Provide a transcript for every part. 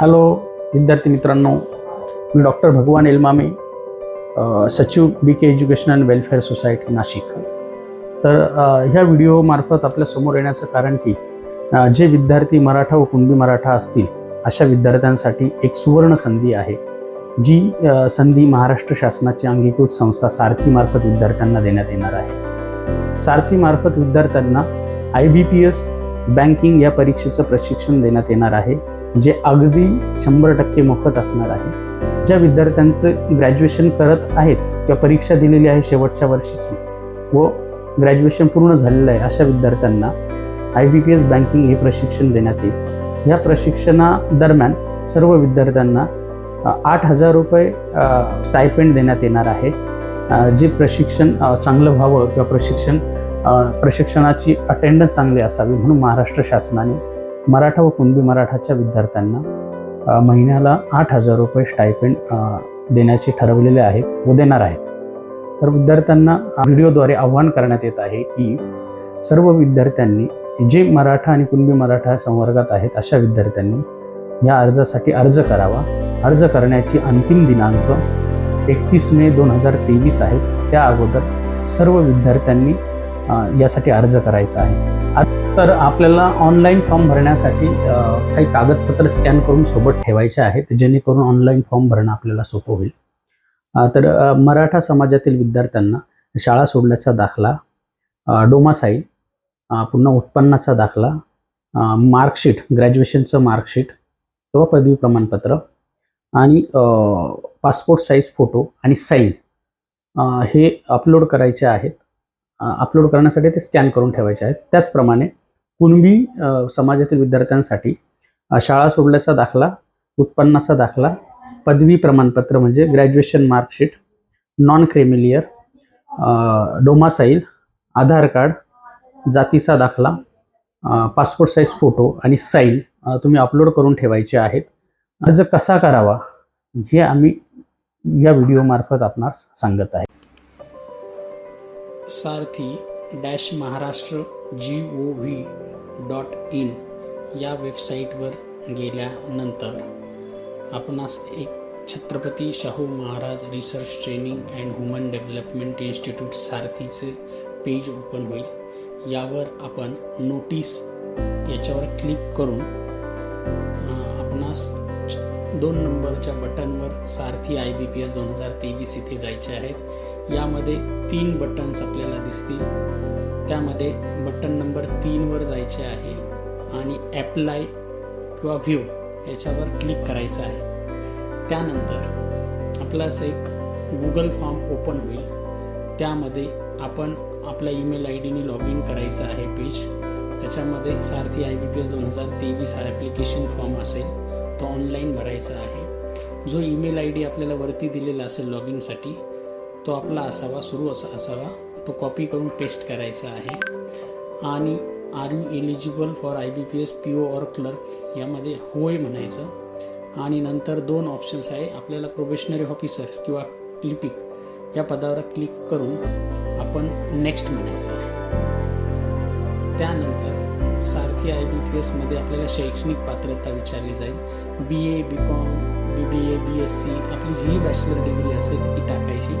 Hello विद्यार्थी मित्रांनो मी doctor Bhagwan Elmame सचिव B K education and welfare society Nashik. तर ह्या व्हिडिओमार्फत आपल्यासमोर येण्याचं कारण की जे विद्यार्थी मराठा व कुणबी मराठा असतील अशा विद्यार्थ्यांसाठी एक सुवर्ण संधी आहे जी संधी महाराष्ट्र शासनाची अंगीकृत संस्था सारथीमार्फत विद्यार्थ्यांना देण्यात येणार आहे. सारथीमार्फत विद्यार्थ्यांना I B P S banking या परीक्षेचं प्रशिक्षण देण्यात येणार आहे. जे अगदी शंभर टक्के मोफत असणार आहे. ज्या विद्यार्थ्यांचं ग्रॅज्युएशन करत आहेत किंवा परीक्षा दिलेली आहे शेवटच्या वर्षीची व ग्रॅज्युएशन पूर्ण झालेलं आहे अशा विद्यार्थ्यांना I B P S banking हे प्रशिक्षण देण्यात येईल. या प्रशिक्षणादरम्यान सर्व विद्यार्थ्यांना आठ हजार रुपये स्टायपेंड देण्यात येणार आहे. जे प्रशिक्षण चांगलं व्हावं किंवा प्रशिक्षण प्रशिक्षणाची अटेंडन्स चांगली असावी म्हणून महाराष्ट्र शासनाने मराठा व कुणबी मराठाच्या विद्यार्थ्यांना महिन्याला आठ हजार रुपये स्टायपेंड देण्याचे ठरवलेले आहेत व देणार आहेत. तर विद्यार्थ्यांना व्हिडिओद्वारे आव्हान करण्यात येत आहे की सर्व विद्यार्थ्यांनी जे मराठा आणि कुणबी मराठा संवर्गात आहेत अशा विद्यार्थ्यांनी या अर्जासाठी अर्ज करावा. अर्ज करण्याची अंतिम दिनांक एकतीस मे दोन हजार तेवीस आहे. त्या अगोदर सर्व विद्यार्थ्यांनी यासाठी अर्ज करायचा आहे. तर आपल्याला ऑनलाईन फॉर्म भरण्यासाठी काही कागदपत्र स्कॅन करून सोबत ठेवायचे आहेत जेणेकरून ऑनलाईन फॉर्म भरणं आपल्याला सोपं होईल. तर मराठा समाजातील विद्यार्थ्यांना शाळा सोडल्याचा दाखला डोमासाईल पुन्हा उत्पन्नाचा दाखला मार्कशीट ग्रॅज्युएशनचं मार्कशीट किंवा पदवी प्रमाणपत्र आणि पासपोर्ट साईज फोटो आणि साईन हे अपलोड करायचे आहेत. अपलोड करण्यासाठी ते स्कॅन करून ठेवायचे आहेत. त्याचप्रमाणे कुणबी समाजातील विद्यार्थ्यांसाठी शाळा सोडल्याचा दाखला उत्पन्नाचा दाखला पदवी प्रमाणपत्र म्हणजे graduation marksheet non creamy layer domicile Aadhaar card जातीचा दाखला पासपोर्ट साईज फोटो आणि साईल तुम्ही अपलोड करून ठेवायचे आहेत. अर्ज कसा करावा हे आम्ही या व्हिडिओमार्फत आपणास सांगत आहे. Sarathi dash Maharashtra G O V dot in या वेबसाईटवर गेल्यानंतर आपणास एक Chhatrapati Shahu Maharaj research training and human development institute सारथीचे page open होईल. यावर आपण नोटीस याच्यावर क्लिक करून आपणास दोन नंबरच्या बटनवर Sarathi I B P S दोन हजार तेवीस इथे जायचे आहेत. यामध्ये तीन बटन्स आपल्याला दिसतील. त्यामध्ये बटन नंबर तीनवर जायचे आहे आणि ॲप्लाय किंवा व्ह्यू याच्यावर क्लिक करायचं आहे. त्यानंतर आपल्यास एक गुगल फॉर्म ओपन होईल. त्यामध्ये आपण आपल्या ईमेल आय डीने लॉग इन करायचं आहे पेज त्याच्यामध्ये Sarathi I B P S दोन हजार तेवीस हा ॲप्लिकेशन फॉर्म असेल तो ऑनलाईन भरायचा आहे. जो ईमेल आय डी आपल्याला वरती दिलेला असेल लॉग इनसाठी तो आपला असावा सुरू असा असावा. तो कॉपी करून पेस्ट करायचा आहे. आणि are you eligible for I B P S P O or clerk यामध्ये होय म्हणायचं. आणि नंतर दोन ऑप्शन्स आहे आपल्याला प्रोबेशनरी ऑफिसर्स किंवा लिपिक या पदावर क्लिक करून आपण नेक्स्ट म्हणायचं आहे. त्यानंतर सारथी आय बी पी एसमध्ये आपल्याला शैक्षणिक पात्रता विचारली जाईल. B A B com B B A B S C आपली जी बॅचलर डिग्री असेल ती टाकायची.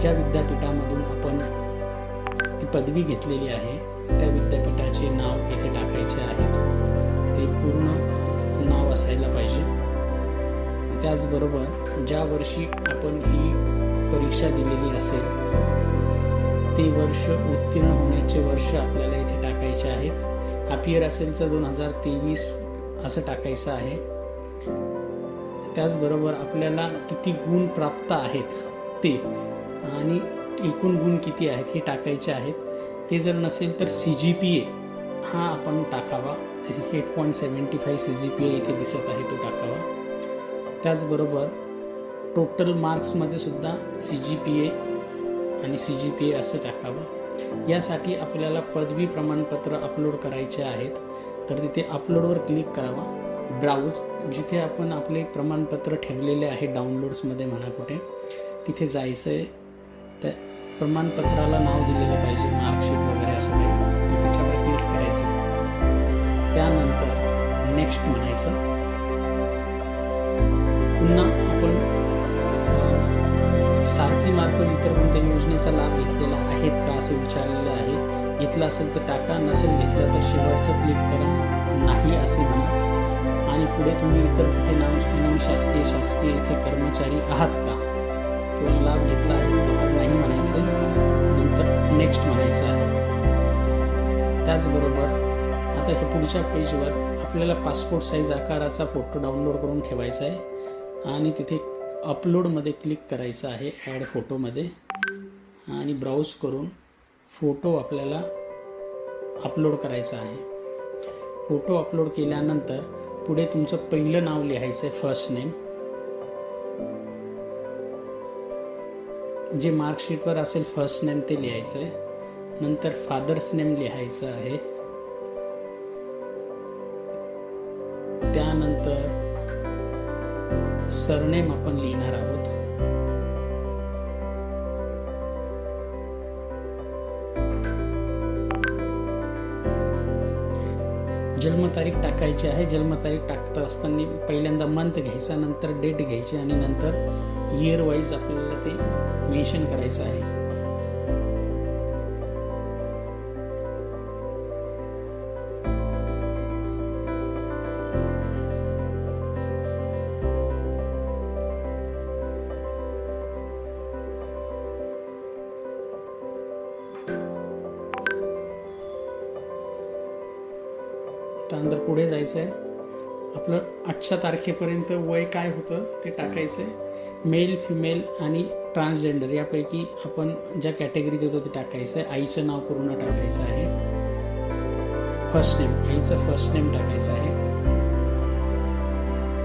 ज्या विद्यापीठामधून आपण ती पदवी घेतलेली आहे त्या विद्यापीठाचे नाव येथे टाकायचे आहेत. ते पूर्ण नाव असायला पाहिजे. त्याचबरोबर ज्या वर्षी आपण ही परीक्षा दिलेली असेल ते वर्ष उत्तीर्ण होण्याचे वर्ष आपल्याला इथे टाकायचे आहेत. अपियर असेल तर दोन हजार तेवीस असं टाकायचं आहे. त्याचबरोबर आपल्याला किती गुण प्राप्त आहेत ते आणि एकूण गुण किती आहेत हे टाकायचे आहेत. ते जर नसेल तर सी जी पी ए हा आपण टाकावा. Eight point seventy five C G P A इथे दिसत आहे तो टाकावा. त्याचबरोबर टोटल मार्क्समध्ये सुद्धा सी जी पी ए आणि सी जी पी ए असं टाकावं. यासाठी आपल्याला पदवी प्रमाणपत्र अपलोड करायचे आहेत. तर तिथे अपलोडवर क्लिक करावा. ब्राउज जिथे आपण आपले प्रमाणपत्र ठेवलेले आहे डाउनलोड्समध्ये म्हणा कुठे तिथे जायचं आहे प्रमाणपत्राला नाव दिलेलं पाहिजे मार्कशीट वगैरे असं काही मग त्याच्यावर क्लिक करायचं. त्यानंतर नेक्स्ट म्हणायचं. पुन्हा आपण सारथी मार्फत इतर कोणत्या योजनेचा लाभ घेतलेला आहेत का असं विचारलेलं आहे. घेतला असेल तर टाका नसेल घेतला तर शेवटचं क्लिक करा. नाही असे म्हणा. आणि पुढे तुम्ही इतर कुठे नाम शासकीय शासकीय इथे कर्मचारी आहात का? आपण लाभ घेतला आहे तर नाही म्हणायचं. नंतर नेक्स्ट म्हणायचं आहे. त्याचबरोबर आता हे पुढच्या पेजवर आपल्याला पासपोर्ट साईज आकाराचा फोटो डाउनलोड करून ठेवायचा आहे. आणि तिथे अपलोडमध्ये क्लिक करायचं आहे ॲड फोटोमध्ये आणि ब्राउज करून फोटो आपल्याला अपलोड करायचा आहे. फोटो अपलोड केल्यानंतर पुढे तुमचं पहिलं नाव लिहायचं आहे फर्स्ट नेम जे मार्कशीटवर असेल फर्स्ट नेम ते लिहायचं आहे. नंतर फादर्स नेम लिहायचं आहे. त्यानंतर सरनेम आपण लिहिणार आहोत. जन्मतारीख टाकायची आहे. जन्मतारीख टाकता असताना पहिल्यांदा मंथ घ्यायचा नंतर डेट घ्यायची आणि नंतर इयर वाईज आपल्याला ते मेन्शन करायचं आहे. त्यानंतर पुढे जायचं आहे आपलं आजच्या तारखेपर्यंत वय काय होतं ते टाकायचं आहे मेल फिमेल आणि ट्रान्सजेंडर यापैकी आपण ज्या कॅटेगरीत येतो ते टाकायचं आहे. आईचं नाव पूर्ण टाकायचं आहे. फर्स्ट नेम आईचं फर्स्ट नेम टाकायचं आहे.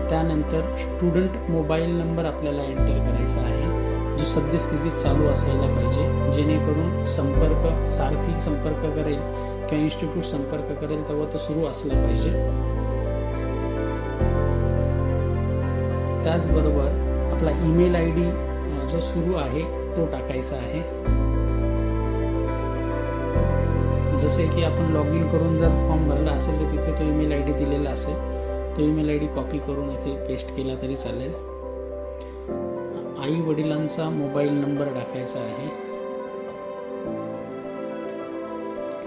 त्यानंतर स्टुडंट मोबाईल नंबर आपल्याला एंटर करायचा आहे. जो सद्यस्थितीत चालू असायला पाहिजे. जेणेकरून संपर्क सारथी संपर्क करेल किंवा इन्स्टिट्यूट संपर्क करेल तेव्हा तो सुरू असला पाहिजे. त्याचबरोबर आपला ईमेल आय डी जो सुरू आहे तो टाकायचा आहे. जसे की आपण लॉग इन करून जर फॉर्म भरला असेल तर तिथे तो ईमेल आय डी दिलेला असेल. तो ईमेल आय डी कॉपी करून इथे पेस्ट केला तरी चालेल. आई वडिलांचा मोबाईल नंबर टाकायचा आहे.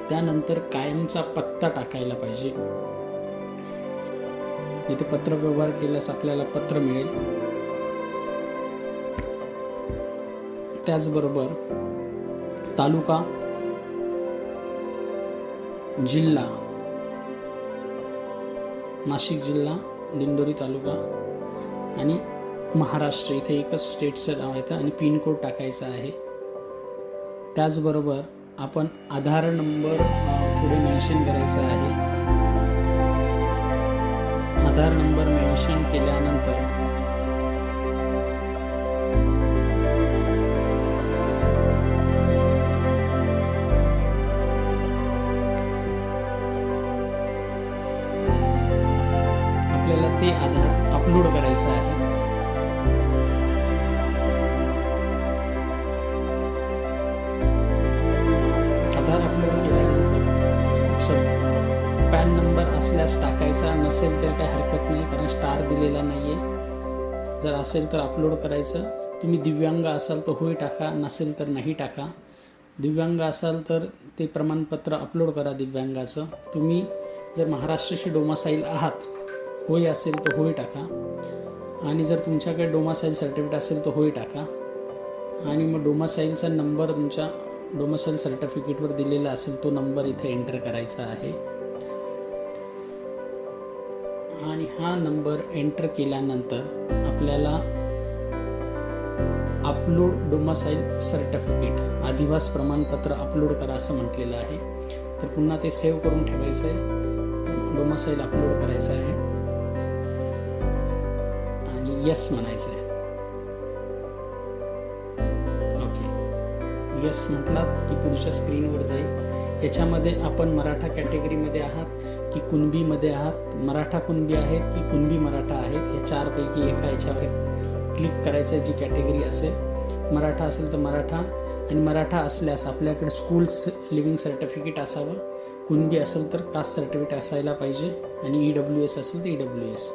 त्यानंतर कायमचा पत्ता टाकायला पाहिजे. इथे पत्र व्यवहार केल्यास आपल्याला पत्र मिळेल. त्याचबरोबर तालुका जिल्हा नाशिक जिल्हा दिंडोरी तालुका आणि महाराष्ट्र. इथे एकच स्टेटचं नाव येतं आणि पिनकोड टाकायचा आहे. त्याचबरोबर आपण आधार नंबर पुढे मेन्शन करायचा आहे. आधार नंबर मेन्शन केल्यानंतर आपल्याला ते आधार अपलोड करायचं आहे. आधार अपलोड केल्यानंतर पॅन नंबर असल्यास टाकायचा नसेल तर काही हरकत नाही कारण स्टार दिलेला नाही आहे जर असेल तर अपलोड करायचं. तुम्ही दिव्यांग असाल तर होय टाका नसेल तर नाही टाका. दिव्यांग असाल तर ते प्रमाणपत्र अपलोड करा दिव्यांगाचं. तुम्ही जर महाराष्ट्राशी डोमासाईल आहात होय असेल तर होय टाका. आणि जर तुमच्याकडे डोमासाईल सर्टिफिकेट असेल तर होय टाका. आणि मग डोमासाईलचा नंबर तुमच्या डोमासाईल सर्टिफिकेटवर दिलेला असेल तो नंबर इथे एंटर करायचा आहे. आणि हा नंबर एंटर केल्यानंतर आपल्याला अपलोड डोमासाईल सर्टिफिकेट अधिवास प्रमाणपत्र अपलोड करा असं म्हटलेलं आहे. तर पुन्हा ते सेव्ह करून ठेवायचं आहे डोमासाईल अपलोड करायचं आहे. यस म्हणायचं आहे ओके यस म्हटलात की पुढच्या स्क्रीनवर जाईल. याच्यामध्ये आपण मराठा कॅटेगरीमध्ये आहात की कुणबीमध्ये आहात? मराठा कुणबी आहेत की कुणबी मराठा आहेत? या चारपैकी एका याच्यावर क्लिक करायचं आहे जी कॅटेगरी असेल. मराठा असेल तर मराठा आणि मराठा असल्यास आपल्याकडे स्कूल्स लिव्हिंग सर्टिफिकेट असावं. कुणबी असेल तर कास्ट सर्टिफिकेट असायला पाहिजे आणि ई डब्ल्यू एस असेल तर ई डब्ल्यू एस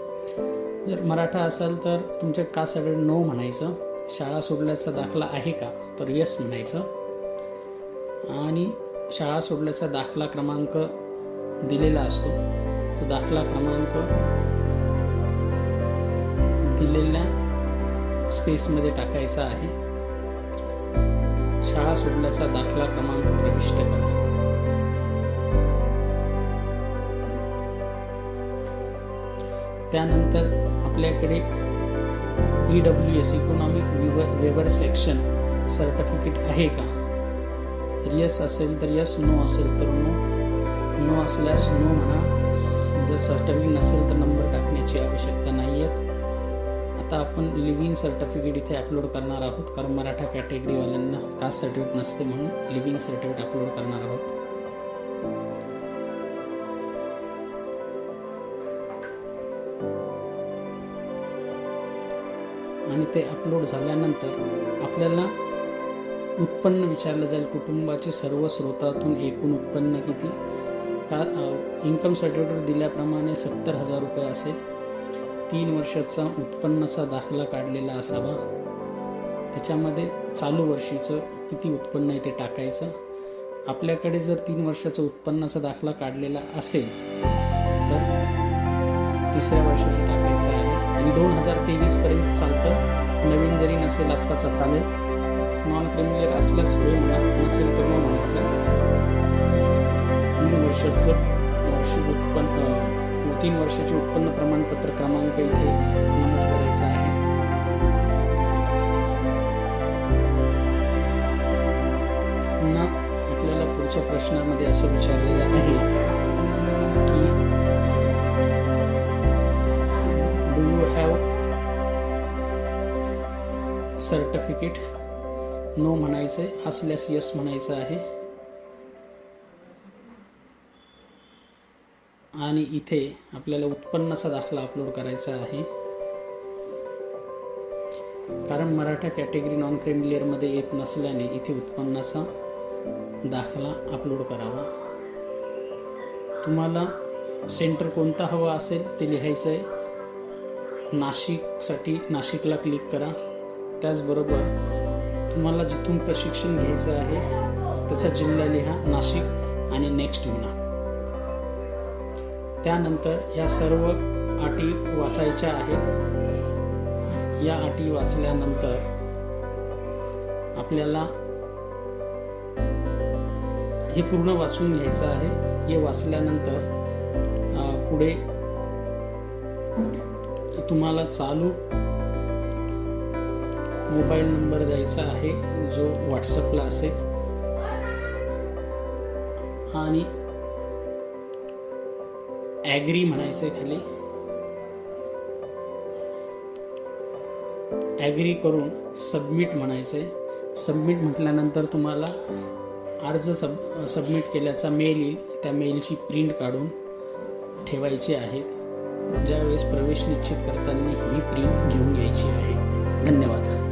जर मराठा असाल तर तुमच्या कास्ट नो म्हणायचं. शाळा सोडल्याचा दाखला आहे का? तर यस म्हणायचं. आणि शाळा सोडल्याचा दाखला क्रमांक दिलेला असतो. तो दाखला क्रमांक दिलेल्या स्पेसमध्ये टाकायचा आहे. शाळा सोडल्याचा दाखला क्रमांक प्रविष्ट करा. त्यानंतर आपल्याकडे E W S economic weaker weaker section certificate आहे का? तर यस असेल तर यस नो असेल तर नो नो असल्यास नो म्हणा. जर सर्टिफिकेट नसेल तर नंबर टाकण्याची आवश्यकता नाही आहेत आता आपण लिव्हिंग सर्टिफिकेट इथे अपलोड करणार आहोत. कारण मराठा कॅटेगरीवाल्यांना कास्ट सर्टिफिकेट नसते म्हणून लिव्हिंग सर्टिफिकेट अपलोड करणार आहोत. आणि ते अपलोड झाल्यानंतर आपल्याला उत्पन्न विचारलं जाईल. कुटुंबाचे सर्व स्रोतातून एकूण उत्पन्न किती? का इन्कम सर्टिफिकेट दिल्याप्रमाणे सत्तर हजार रुपये असेल. तीन वर्षाचा उत्पन्नाचा दाखला काढलेला असावा. त्याच्यामध्ये चालू वर्षीचं किती उत्पन्न आहे ते टाकायचं. आपल्याकडे जर तीन वर्षाचा उत्पन्नाचा दाखला काढलेला असेल तिसऱ्या वर्षाचं टाकायचं आहे. आणि दोन हजार तेवीसपर्यंत चालतं. नवीन जरी नसेल आत्ताचा चालेल. नॉन क्रिमिनल असल्यास वेळ मला नसेल तर मग म्हणायचं. तीन वर्षाचं वार्षिक उत्पन्न तीन वर्षाचे उत्पन्न प्रमाणपत्र क्रमांक इथे नमूद करायचा आहे. पुन्हा आपल्याला पुढच्या प्रश्नामध्ये असं विचारलेलं आहे की डू हॅव सर्टिफिकेट नो म्हणायचं आहे असल्यास यस म्हणायचं आहे. आणि इथे आपल्याला उत्पन्नाचा दाखला अपलोड करायचा आहे. कारण मराठा कॅटेगरी नॉन क्रिमिलियरमध्ये येत नसल्याने इथे उत्पन्नाचा दाखला अपलोड करावा. तुम्हाला सेंटर कोणता हवा असेल ते लिहायचं आहे नाशिकसाठी नाशिकला क्लिक करा. त्याचबरोबर तुम्हाला जिथून प्रशिक्षण घ्यायचं आहे त्याचा जिल्हा लिहा नाशिक आणि नेक्स्ट म्हणा. त्यानंतर या सर्व अटी वाचायच्या आहेत. या अटी वाचल्यानंतर आपल्याला हे पूर्ण वाचून घ्यायचं आहे. हे वाचल्यानंतर पुढे तुम्हाला चालू मोबाईल नंबर द्यायचा आहे जो व्हॉट्सअपला असेल. आणि ॲग्री म्हणायचं आहे खाली. ॲग्री करून सबमिट म्हणायचं आहे. सबमिट म्हटल्यानंतर तुम्हाला अर्ज सब सबमिट केल्याचा मेल येईल. त्या मेलची प्रिंट काढून ठेवायची आहेत. ज्यावेळेस प्रवेश निश्चित करताना ही प्रिंट घेऊन घ्यायची आहे. धन्यवाद.